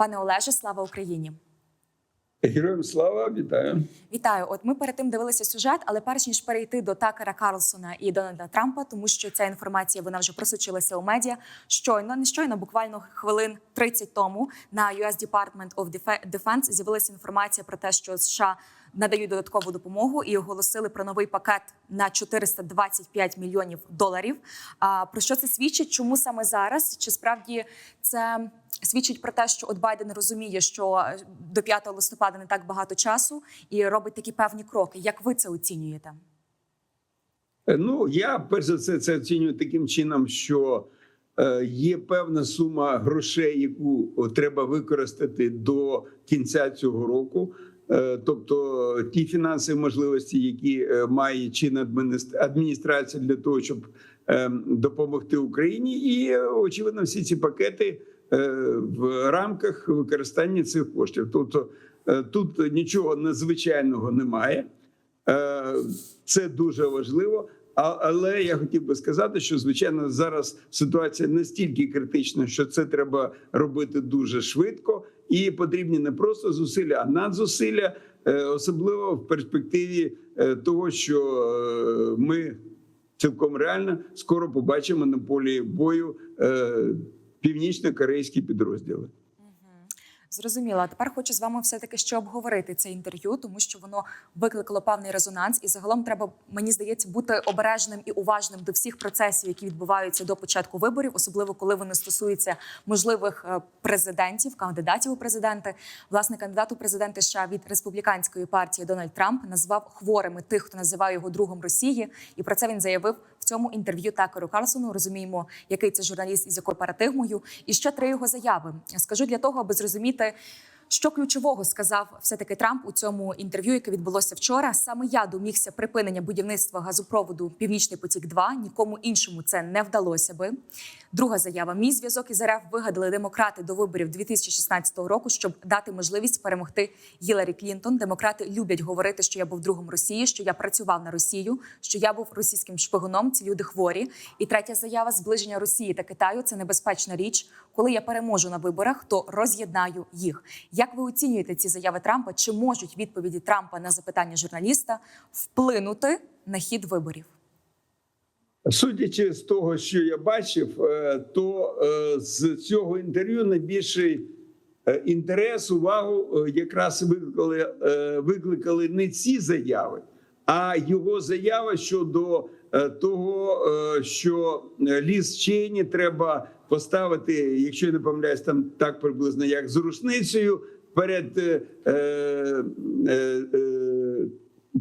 Пане Олеже, слава Україні! Героям слава, вітаю. Вітаю! От ми перед тим дивилися сюжет, але перш ніж перейти до Такера Карлсона і Дональда Трампа, тому що ця інформація вона вже просочилася у медіа. Щойно, не щойно, буквально хвилин 30 тому на US Department of Defense з'явилася інформація про те, що США надають додаткову допомогу і оголосили про новий пакет на 425 мільйонів доларів. А про що це свідчить? Чому саме зараз? Чи справді це свідчить про те, що от Байден розуміє, що е, до 5 листопада не так багато часу, і робить такі певні кроки. Як ви це оцінюєте? Е, Ну я перш за все це оцінюю таким чином, що є певна сума грошей, яку треба використати до кінця цього року. Е, Тобто ті фінансові можливості, які е, має чинна адміністрація для того, щоб е, допомогти Україні, і е, очевидно, всі ці пакети е, в рамках використання цих коштів. Тобто е, тут нічого надзвичайного немає. Е, Це дуже важливо. Але я хотів би сказати, що звичайно зараз ситуація настільки критична, що це треба робити дуже швидко, і потрібні не просто зусилля, а надзусилля, е, особливо в перспективі е, того, що е, ми цілком реально скоро побачимо на полі бою північно-корейські підрозділи. Зрозуміло. А тепер хочу з вами все таки ще обговорити це інтерв'ю, тому що воно викликало певний резонанс, і загалом треба, мені здається, бути обережним і уважним до всіх процесів, які відбуваються до початку виборів, особливо коли вони стосуються можливих е, президентів, кандидатів у президенти. Власне, кандидат у президенти США від республіканської партії Дональд Трамп назвав хворими тих, хто називає його другом Росії, і про це він заявив цьому інтерв'ю Такеру Карлсону. Розуміємо, який це журналіст і з якою паратигмою, І ще три його заяви. Скажу для того, аби зрозуміти. Що ключового сказав все таки Трамп у цьому інтерв'ю, яке відбулося вчора? Саме я домігся припинення будівництва газопроводу Північний потік. 2 нікому іншому це не вдалося би. Друга заява: мій зв'язок із РФ вигадали демократи до виборів 2016 року, щоб дати можливість перемогти Гіларі Клінтон. Демократи люблять говорити, що я був другом Росії, що я працював на Росію, що я був російським шпигуном. Ці люди хворі. І третя заява: зближення Росії та Китаю це небезпечна річ. Коли я переможу на виборах, то роз'єднаю їх. Як ви оцінюєте ці заяви Трампа? Чи можуть відповіді Трампа на запитання журналіста вплинути на хід виборів? Судячи з того, що я бачив, е, то е, з цього інтерв'ю найбільший е, інтерес, увагу якраз викликали, викликали не ці заяви, а його заява щодо того, е, що е, ліс Чейні треба поставити, якщо я не помиляюсь, там так приблизно як з рушницею перед. е, е, е, е,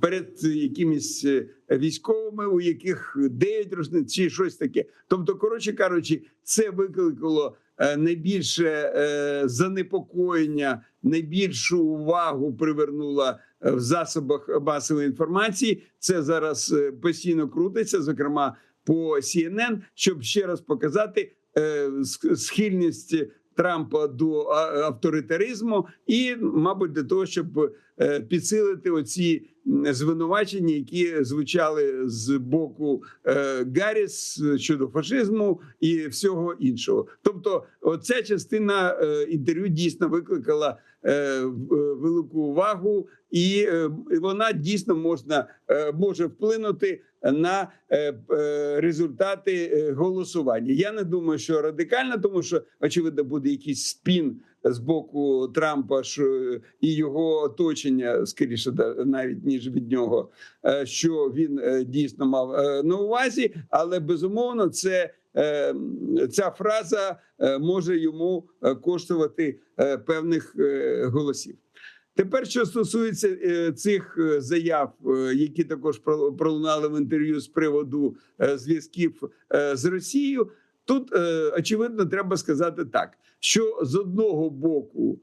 перед якимись е, військовими, у яких 9 рушниць чи щось таке. Тобто, коротше кажучи, це викликало е, найбільше е, занепокоєння, найбільшу увагу привернуло е, в засобах масової інформації. Це зараз е, постійно крутиться, зокрема по CNN, щоб ще раз показати е, схильність. Трампа до авторитаризму, і, мабуть, для того, щоб е, підсилити оці звинувачення, які звучали з боку е, Гарріс щодо фашизму і всього іншого. Тобто, оця частина е, інтерв'ю дійсно викликала е, е, велику увагу, і е, вона дійсно можна е, може вплинути на е, е, результати е, голосування. Я не думаю, що радикально, тому що очевидно буде якийсь спін з боку Трампа і його оточення, скоріше навіть ніж від нього, е, що він е, дійсно мав е, на увазі, але безумовно, це. Е, Ця фраза е, може йому е, коштувати певних голосів. Тепер, що стосується цих заяв, які також пролунали в інтерв'ю з приводу зв'язків з Росією, тут очевидно треба сказати так: що з одного боку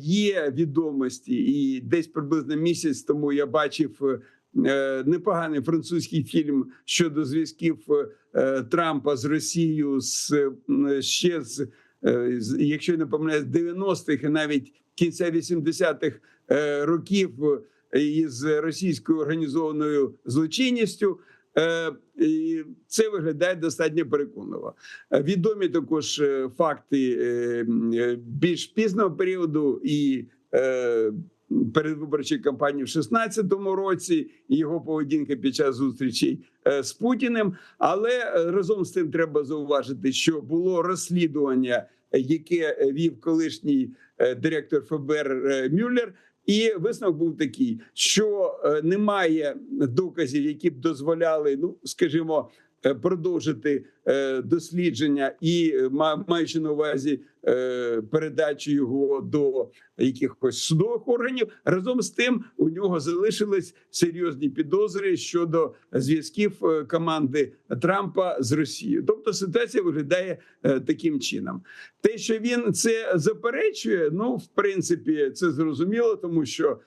є відомості, і десь приблизно місяць тому я бачив. Е, Непоганий французький фільм щодо зв'язків е, Трампа з Росією з ще з е, якщо не помиляюсь, 90-х і навіть кінця 80-х е, років е, із російською організованою злочинністю. Е, Е, і це виглядає достатньо переконливо. Е, Відомі також е, факти е, е, більш пізного періоду і передвиборчої кампанії в 16-му році, і його поведінка під час зустрічей з Путіним. Але е, разом з тим треба зауважити, що було розслідування, е, яке е, вів колишній директор ФБР Мюллер. І висновок був такий, що немає доказів, які б дозволяли, ну скажімо, продовжити дослідження і ма- маючи на увазі е, передачу його до якихось судових органів. Разом з тим у нього залишились серйозні підозри щодо зв'язків е, команди Трампа з Росією. Тобто ситуація виглядає е, таким чином. Те, що він це заперечує, ну в принципі, це зрозуміло, тому що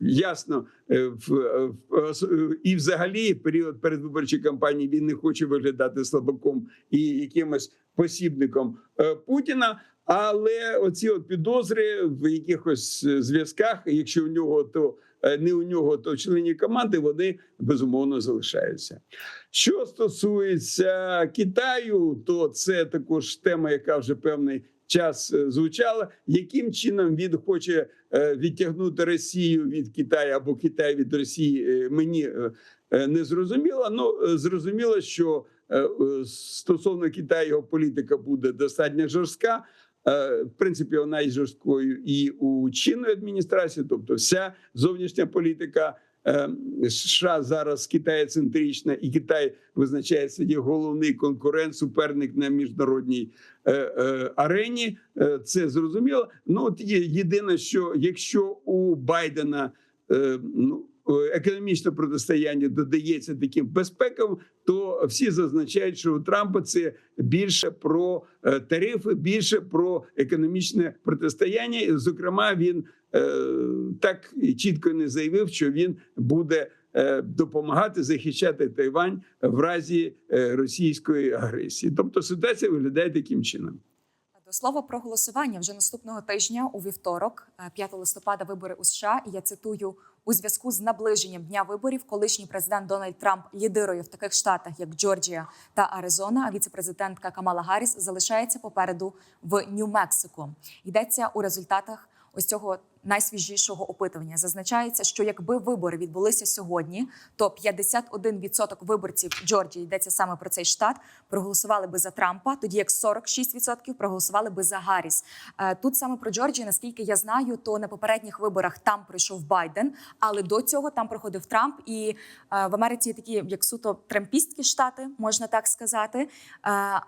ясно в, в і взагалі в період передвиборчої кампанії він не хоче виглядати слабаком і якимось посібником е, Путіна. Але оці от підозри в якихось е, зв'язках, якщо у нього то е, не у нього, то в члені команди, вони безумовно залишаються. Що стосується Китаю, то це також тема, яка вже певний час звучала. Яким чином він хоче відтягнути Росію від Китаю або Китай від Росії, мені не зрозуміло. Ну зрозуміло, що стосовно Китаю його політика буде достатньо жорстка. Е, В принципі, вона є жорсткою і у чинної адміністрації, тобто вся зовнішня політика е, США зараз Китаєцентрична, і Китай визначається як головний конкурент, суперник на міжнародній е, е, арені. Е, Це зрозуміло. Ну от є єдине, що якщо у Байдена е, ну. Е, Економічне протистояння додається таким безпекам, то всі зазначають, що у Трампа це більше про е, тарифи, більше про економічне протистояння. Зокрема, він е, так чітко не заявив, що він буде допомагати захищати Тайвань в разі російської агресії. Тобто ситуація виглядає таким чином. До слова про голосування вже наступного тижня у вівторок, е, 5 листопада, вибори у США. І я цитую у зв'язку з наближенням дня виборів. Колишній президент Дональд Трамп лідирує в таких штатах, як Джорджія та Аризона. А віцепрезидентка Камала Гарріс залишається попереду в Нью-Мексико. Йдеться у результатах ось цього найсвіжішого опитування. Зазначається, що якби вибори відбулися сьогодні, то 51% виборців Джорджії йдеться саме про цей штат, проголосували би за Трампа, тоді як 46% проголосували би за Гарріс. Е, Тут саме про Джорджію, наскільки я знаю, то на попередніх виборах там пройшов Байден, але до цього там проходив Трамп. І е, в Америці є такі, як суто трампістські штати, можна так сказати. Е,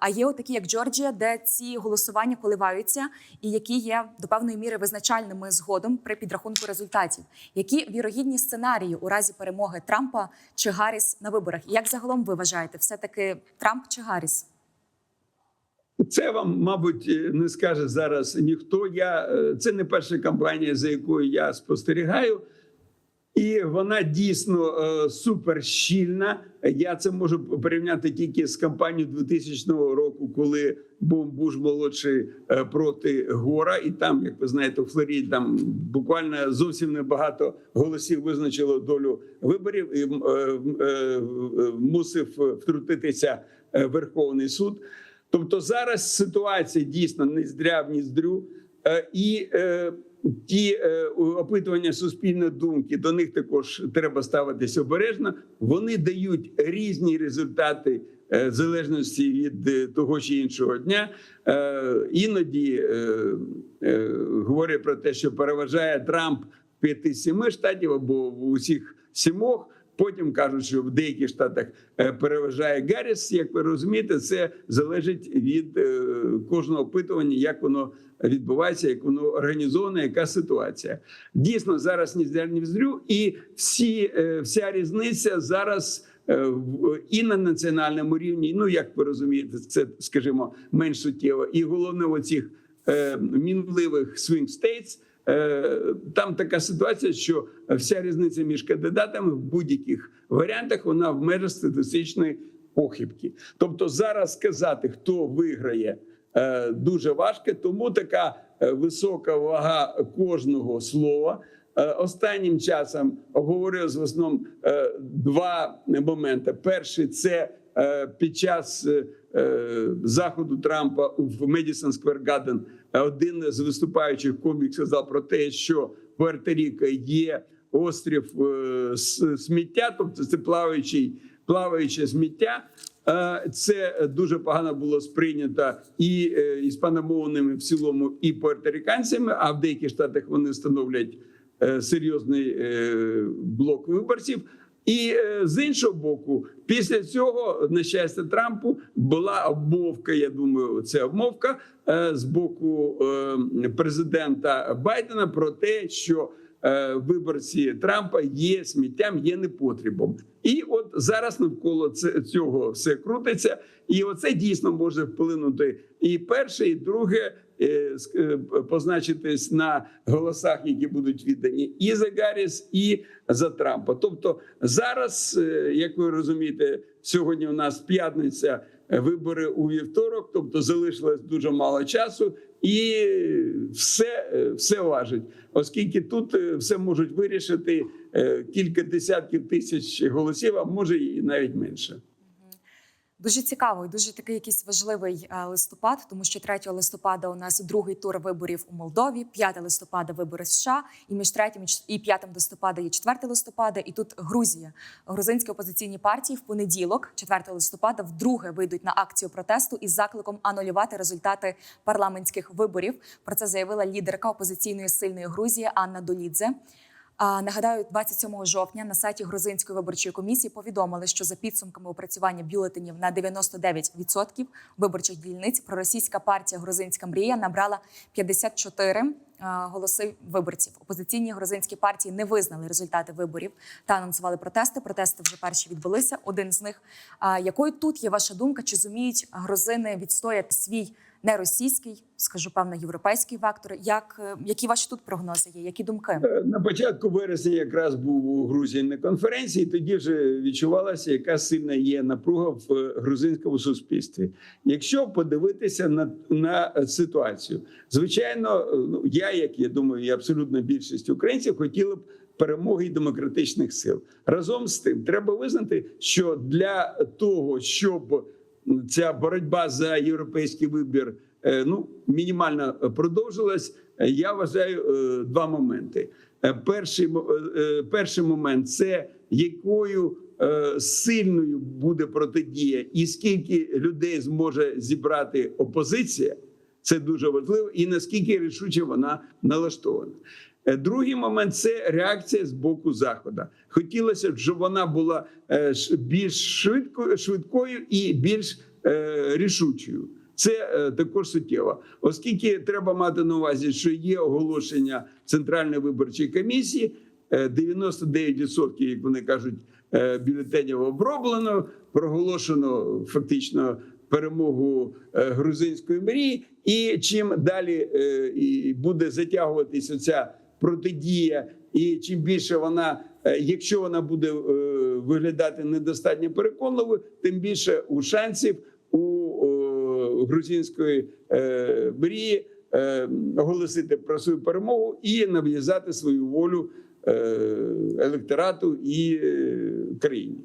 А є такі, як Джорджія, де ці голосування коливаються, і які є до певної міри визначальними згодом при підрахунку результатів. Які вірогідні сценарії у разі перемоги Трампа чи Гарріс на виборах? Як загалом ви вважаєте, все таки Трамп чи Гарріс? Це вам, мабуть, е, не скаже зараз ніхто. Я е, це не перша кампанія, за якою я спостерігаю, і вона дійсно е, супер. Я це можу порівняти тільки з кампанією 2000 року, коли був Буш молодший е, проти Гора, і там, як ви знаєте, у Флориді там буквально зовсім небагато голосів визначило долю виборів, і е, мусив втрутитися Верховний суд. Тобто зараз ситуація дійсно не здря в ніздрю, і ті е, опитування суспільної думки до них також треба ставитися обережно. Вони дають різні результати. е, В залежності від е, того чи іншого дня, іноді говорять про те, що переважає Трамп в 5-7 штатів або в усіх сімох. Потім кажуть, що в деяких штатах е, переважає Гарріс. Як ви розумієте, це залежить від е, кожного опитування, як воно відбувається, як воно організовано, яка ситуація. Дійсно, зараз ні взрю, і всі, е, вся різниця зараз. І на національному рівні, ну як ви розумієте, це скажімо менш суттєво, і головне в оцих е, мінливих swing states, Там така ситуація, що вся різниця між кандидатами в будь-яких варіантах вона в межах статистичної похибки. Тобто, зараз сказати, хто виграє, е, дуже важко, тому така е, висока вага кожного слова. е, останнім часом обговорилось в основному е, два моменти. Перший це е, під час е, е, заходу Трампа в Медісон Сквер один з виступаючих комік сказав про те, що Пуерто-Ріко є острів е, сміття, тобто це плаваючий, плаваюче сміття. Е, Це дуже погано було сприйнято і е, іспаномовними в цілому, і пуерториканцями, а в деяких штатах вони становлять е, серйозний е, блок виборців. І е, з іншого боку, після цього, на щастя, Трампу була обмовка. Я думаю, це обмовка е, з боку е, президента Байдена про те, що виборці Трампа є сміттям, є непотрібом. І от зараз навколо цього все крутиться, і оце дійсно може вплинути і перше, і друге. Е, е, Позначитись на голосах, які будуть віддані і за Гарріс, і за Трампа. Тобто зараз, е, як ви розумієте, сьогодні у нас п'ятниця, вибори у вівторок, тобто залишилось дуже мало часу, і все, все важить, оскільки тут все можуть вирішити кілька десятків тисяч голосів, а може і навіть менше. Дуже цікаво і дуже такий якийсь важливий е, листопад, тому що 3 листопада у нас другий тур виборів у Молдові, 5 листопада вибори США, і між 3 і 5 листопада є 4 листопада, і тут Грузія. Грузинські опозиційні партії в понеділок, 4 листопада, вдруге вийдуть на акцію протесту із закликом анулювати результати парламентських виборів. Про це заявила лідерка опозиційної сильної Грузії Анна Долідзе. А нагадаю, 27 жовтня на сайті Грузинської виборчої комісії повідомили, що за підсумками опрацювання бюлетенів на 99% виборчих дільниць проросійська партія Грузинська мрія набрала 54 а, голоси виборців. Опозиційні грузинські партії не визнали результати виборів та анонсували протести. Протести вже перші відбулися. Один з них. Якою тут є ваша думка? Чи зуміють грузини відстояти свій не російський, скажу певно, європейський вектор? Як е, які ваші тут прогнози є? Які думки? Е, На початку вересня якраз був у Грузії на конференції. Тоді вже відчувалася, яка сильна є напруга в е, грузинському суспільстві. Якщо подивитися на, на ситуацію, звичайно, ну я, як я думаю, і абсолютна більшість українців хотіли б. Перемоги і демократичних сил разом з тим, треба визнати, що для того, щоб ця боротьба за європейський вибір е, ну мінімально продовжилась, е, я вважаю е, два моменти. Е, Перший е, е, перший момент це якою е, сильною буде протидія, і скільки людей зможе зібрати опозиція. Це дуже важливо, і наскільки рішуче вона налаштована. Е, Другий момент це реакція з боку заходу. Хотілося б, щоб вона була е, більш швидко, швидкою і більш е, рішучою. Це також суттєво, оскільки треба мати на увазі, що є оголошення центральної виборчої комісії. е, 99%, як вони кажуть, бюлетенів оброблено, проголошено фактично перемогу грузинської мрії. І чим далі буде затягуватися ця протидія, і чим більше вона, е, якщо вона буде е, виглядати недостатньо переконливо, тим більше у шансів у грузинської е, мрії оголосити про свою перемогу і нав'язати свою волю електорату і країні.